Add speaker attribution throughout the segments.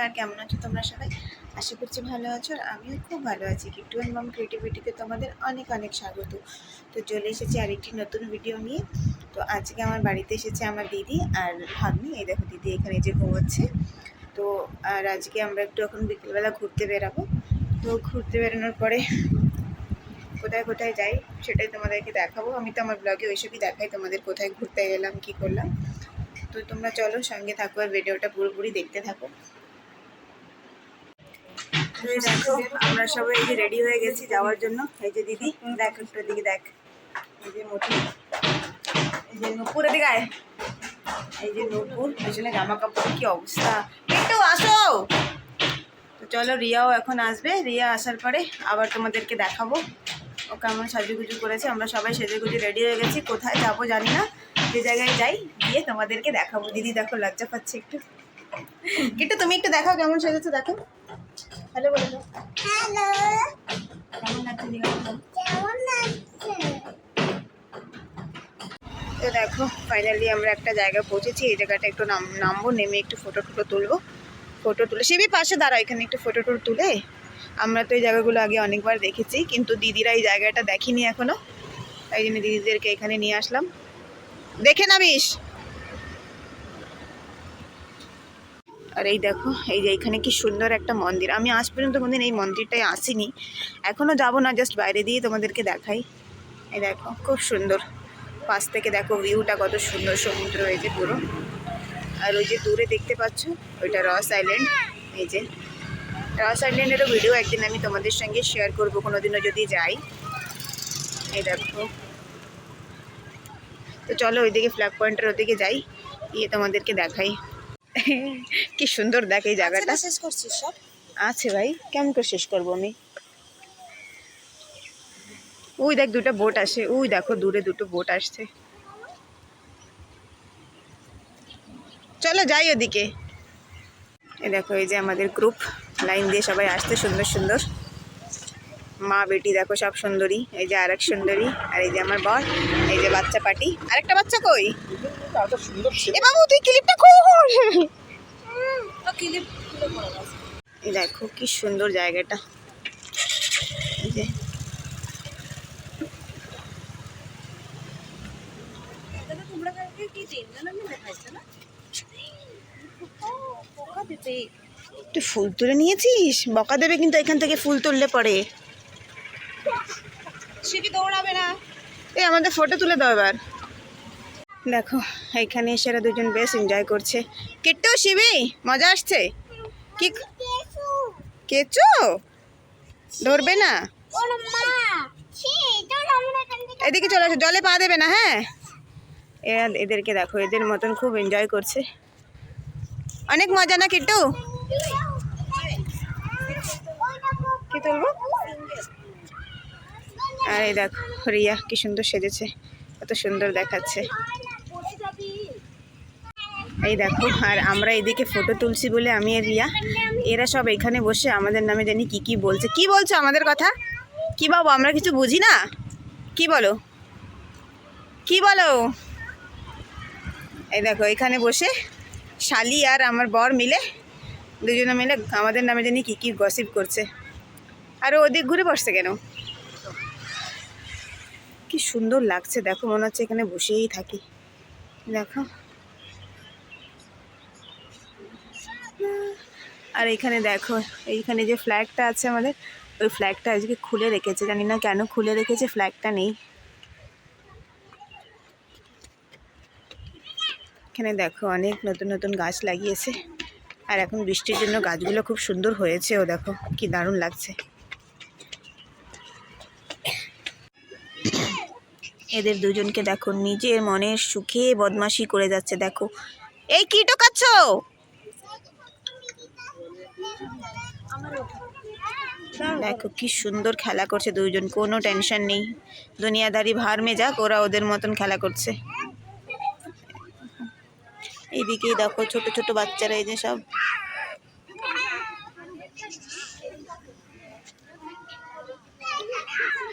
Speaker 1: নমস্কার, কেমন আছো তোমরা সবাই? আশা করছি ভালো আছো আর আমিও খুব ভালো আছি। কিট্টু অ্যান্ড মাম ক্রিয়েটিভিটিতে তোমাদের অনেক অনেক স্বাগত। তো চলে এসেছি আরেকটি নতুন ভিডিও নিয়ে। তো আজকে আমার বাড়িতে এসেছে আমার দিদি আর ভাগ্নি। এই দেখো, দিদি এখানে যে ঘুমোচ্ছে। তো আর আজকে আমরা একটু এখন বিকেলবেলা ঘুরতে বেরাবো। তো ঘুরতে বেরোনোর পরে কোথায় কোথায় যাই সেটাই তোমাদেরকে দেখাবো। আমি তো আমার ব্লগে ওইসবই দেখাই, তোমাদের কোথায় ঘুরতে গেলাম, কি করলাম। তো তোমরা চলো সঙ্গে থাকো আর ভিডিওটা পুরোপুরি দেখতে থাকো। দেখো আমরা সবাই এই যে রেডি হয়ে গেছি যাওয়ার জন্য। এই যে দিদি, দেখ একটু দিকে দেখ। এই যে মোটি এই যে নুপুর দিকে এই যে নুপুর, পেছনে জামা কাপড়, কি অবস্থা? একটু আসো! তো চলো, রিয়াও এখন আসবে। রিয়া আসার পরে আবার তোমাদেরকে দেখাবো। ও কেমন সাজুগুজু করেছে। আমরা সবাই সেজেগুজু রেডি হয়ে গেছি। কোথায় যাব জানি না। যে জায়গায় যাই, গিয়ে তোমাদেরকে দেখাবো। দিদি দেখো, লজ্জা পাচ্ছে একটু। কিন্তু তুমি একটু দেখাও কেমন সেজেছো, দেখো। হ্যালো বলে দাও
Speaker 2: হ্যালো
Speaker 1: কেমন লাগছে
Speaker 2: কেমন লাগছে
Speaker 1: তো দেখো ফাইনালি আমরা একটা জায়গায় পৌঁছেছি। এই জায়গাটা একটু নাম নামবো নেমে একটু ফটো টটো তুলবো। ফটো তুলে সিবি পাশে দাঁড়াও এখানে একটু ফটো টটো তুলে। আমরা তো এই জায়গাগুলো আগে অনেকবার দেখেছি কিন্তু দিদিরা এই জায়গাটা দেখিনি এখনও। তাই জন্য দিদিদেরকে এখানে নিয়ে আসলাম। দেখে নামিস। আর এই দেখো, এই যে এখানে কি সুন্দর একটা মন্দির। আমি আজ পর্যন্ত কোনদিন এই মন্দিরটায় আসিনি। এখনও যাব না জাস্ট বাইরে দিয়ে তোমাদেরকে দেখাই। এই দেখো, খুব সুন্দর। পাশ থেকে দেখো ভিউটা কত সুন্দর, সমুদ্র হয়েছে পুরো। আর ওই যে দূরে দেখতে পাচ্ছ, ওইটা রস আইল্যান্ড এই যে রস আইল্যান্ডেরও ভিডিও একদিন আমি তোমাদের সঙ্গে শেয়ার করব, কোনোদিনও যদি যাই। এই দেখো। তো চলো ওইদিকে ফ্ল্যাগ পয়েন্টের ওদিকে যাই, গিয়ে তোমাদেরকে দেখাই। কি সুন্দর দেখ এই জায়গাটা।
Speaker 2: শেষ করছিস সব।
Speaker 1: আছে ভাই কেমন করে শেষ করব আমি? ওই দেখ দুটো বোট আসে ওই দেখো দূরে দুটো বোট আসছে। চলো যাই ওদিকে। এ দেখো এই যে আমাদের গ্রুপ লাইন দিয়ে সবাই আসছে সুন্দর সুন্দর। মা বেটি দেখো সব সুন্দরী এই যে আরেক সুন্দরী আর এই যে আমার বর এই যে বাচ্চা পাটি আরেকটা বাচ্চা কই? এ বাবু তুই ক্লিপটা কর
Speaker 2: তো ক্লিপ
Speaker 1: দেখো কি সুন্দর জায়গাটা। যে। তুই ফুল তুলে নিয়েছিস? বকা দেবে কিন্তু এখান থেকে ফুল তুললে পরে।
Speaker 2: দৌড়াবে না?
Speaker 1: এই আমাদের ফটো তুলে দাও এবার। দেখো, এখানে এসে দুজন বেশ এনজয় করছে। কিট্টু শিবি, মজা আসছে। কি কেচো? ধরবে না। এদিকে চলে আসো, জলে পা দেবে না হ্যাঁ? এদেরকে দেখো, এদের মতন খুব এনজয় করছে। অনেক মজা না কিট্টু কি তুলবো? আর এই দেখো, রিয়া, কি সুন্দর সেজেছে, কত সুন্দর দেখাচ্ছে। এই দেখো, আর আমরা এদিকে ফটো তুলছি বলে আমি আর রিয়া। এরা সব এখানে বসে আমাদের নামে জানি কি কি বলছে। কি বলছো আমাদের কথা? কি বাবু, আমরা কিছু বুঝি না? কি বলো? কি বলো? এই দেখো, এখানে বসে শালি আর আমার বর মিলে দুজনে মিলে আমাদের নামে জানি কি কি গসিপ করছে। আর ওদিক ঘুরে বসছে কেন? কি সুন্দর লাগছে, দেখো, মনে হচ্ছে এখানে বসেই থাকি। দেখো। আর এখানে দেখো, এইখানে যে ফ্ল্যাগটা আছে আমাদের, ওই ফ্ল্যাগটা আজকে খুলে রেখেছে। জানি না কেন খুলে রেখেছে ফ্ল্যাগটা নেই। এখানে দেখো অনেক নতুন নতুন গাছ লাগিয়েছে। আর এখন বৃষ্টির জন্য গাছগুলো খুব সুন্দর হয়েছে ও দেখো কি দারুণ লাগছে। এদের দুজনকে দেখো নিজের মনের সুখে বদমাশি করে যাচ্ছে, দেখো। এই কি টোকাচ্ছ? দেখো কি সুন্দর খেলা করছে দুজন কোনো টেনশন নেই। দুনিয়াদারি ভার মে যাক ওরা ওদের মতন খেলা করছে। এইদিকে দেখো ছোট ছোট বাচ্চারা, এই যে সব।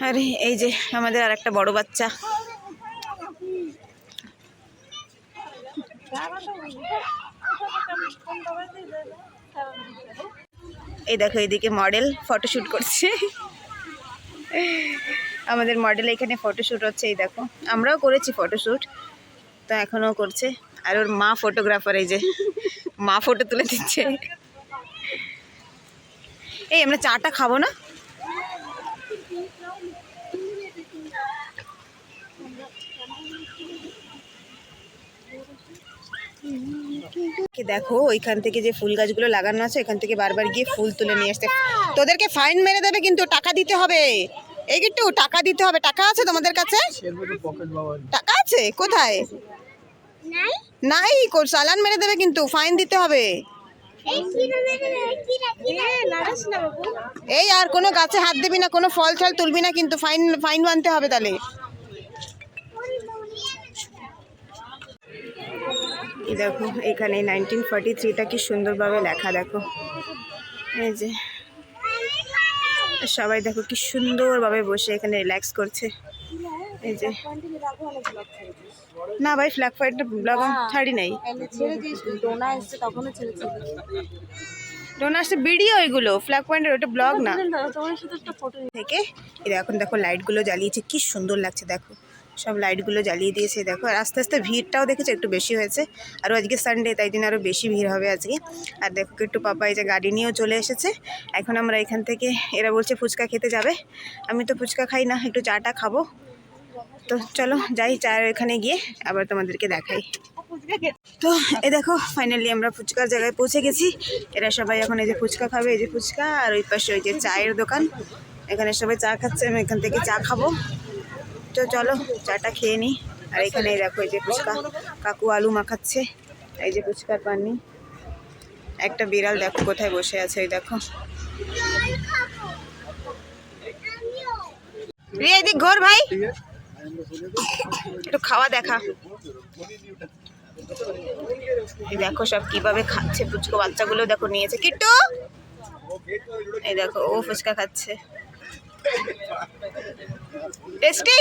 Speaker 1: আরে, এই যে আমাদের আর একটা বড় বাচ্চা। দেখো এইদিকে মডেল ফটোশ্যুট করছে। আমাদের মডেল এখানে ফটোশ্যুট হচ্ছে, এই দেখো। আমরাও করেছি ফটোশ্যুট তো এখনও করছে। আর ওর মা ফটোগ্রাফার এই যে, মা ফটো তুলে দিচ্ছে। এই, আমরা চাটা খাব না? দেখো, ওইখান থেকে যে ফুল গাছগুলো লাগানো আছে এখান থেকে বারবার গিয়ে ফুল তুলে নিয়ে আসতে। তোদেরকে ফাইন মেরে দেবে, কিন্তু টাকা দিতে হবে। এই একটু টাকা দিতে হবে। টাকা আছে তোমাদের কাছে? টাকা আছে? কোথায়?
Speaker 2: নাই?
Speaker 1: চালান মেরে দেবে কিন্তু, ফাইন দিতে হবে।
Speaker 2: এই
Speaker 1: আর কোনো গাছে হাত দিবি না, কোনো ফল ছল তুলবি না, কিন্তু ফাইন ফাইন মানতে হবে তাহলে। এই দেখো এখানে নাইনটিন ফর্টি থ্রিটা কি সুন্দরভাবে লেখা দেখো। এই যে সবাই দেখো কি সুন্দরভাবে বসে এখানে রিল্যাক্স করছে। এই যে না ভাই ফ্ল্যাগ ফাইটটা ব্লগ ছাড়ি নাই।
Speaker 3: ডোনা
Speaker 1: আসছে ভিডিও এগুলো ফ্ল্যাগ পয়েন্টের ওটা ব্লগ না। থেকে এখন দেখো লাইটগুলো জ্বালিয়েছে কি সুন্দর লাগছে দেখো। সব লাইটগুলো জ্বালিয়ে দিয়েছে, দেখো। আর আস্তে আস্তে ভিড়টাও দেখেছ, একটু বেশি হয়েছে। আর আজকে সানডে তাই জন্য আরও বেশি ভিড় হবে আজকে। আর দেখো, একটু পাপা এই যে গাড়ি নিয়েও চলে এসেছে। এখন আমরা এখান থেকে, এরা বলছে ফুচকা খেতে যাবে। আমি তো ফুচকা খাই না, একটু চাটা খাব। তো চলো, যাই চায়ের এখানে গিয়ে আবার তোমাদেরকে দেখাই। তো এই দেখো ফাইনালি আমরা ফুচকার জায়গায় পৌঁছে গেছি। এরা সবাই এখন এই যে ফুচকা খাবে, এই যে ফুচকা। আর ওই পাশে ওই যে চায়ের দোকান। এখানে সবাই চা খাচ্ছে, আমি এখান থেকে চা খাব। তো চলো, চাটা খেয়ে নিই আর এখানে দেখো এই যে ফুচকা। কাকু আলু মাখাচ্ছে, এই যে ফুচকার পাননি একটা বিড়াল দেখো কোথায় বসে আছে, এই দেখো। রে ঘোর ভাই। একটু খাওয়া দেখা। দেখো সব কীভাবে খাচ্ছে, ফুচকো বাচ্চাগুলো দেখো নিয়েছে। কিট্টু! এই দেখো, ও ফুচকা খাচ্ছে। টেস্টি?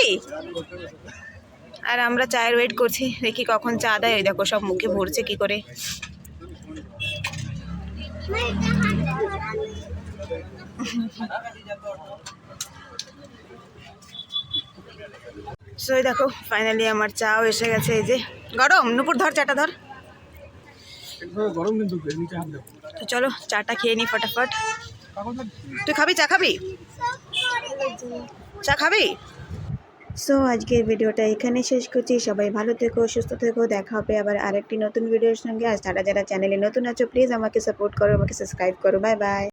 Speaker 1: আর আমরা চায়ের ওয়েট করছি, দেখি কখন চা দেয়। ওই দেখো সব মুখে ভরছে কি করে। দেখো ফাইনালি আমার চাও এসে গেছে, এই যে। গরম, নুপুর, ধর চাটা, ধর। তো চলো, চাটা খেয়ে নি ফটাফট। তুই খাবি, চা খাবি? চা খাবি? সো আজকের ভিডিওটা এখানে শেষ করছি। সবাই ভালো থেকো, সুস্থ থেকো। দেখা হবে আবার আরেকটি নতুন ভিডিওর সঙ্গে। আর যারা যারা চ্যানেলে নতুন আছো প্লিজ আমাকে সাপোর্ট করো, আমাকে সাবস্ক্রাইব করো। Bye bye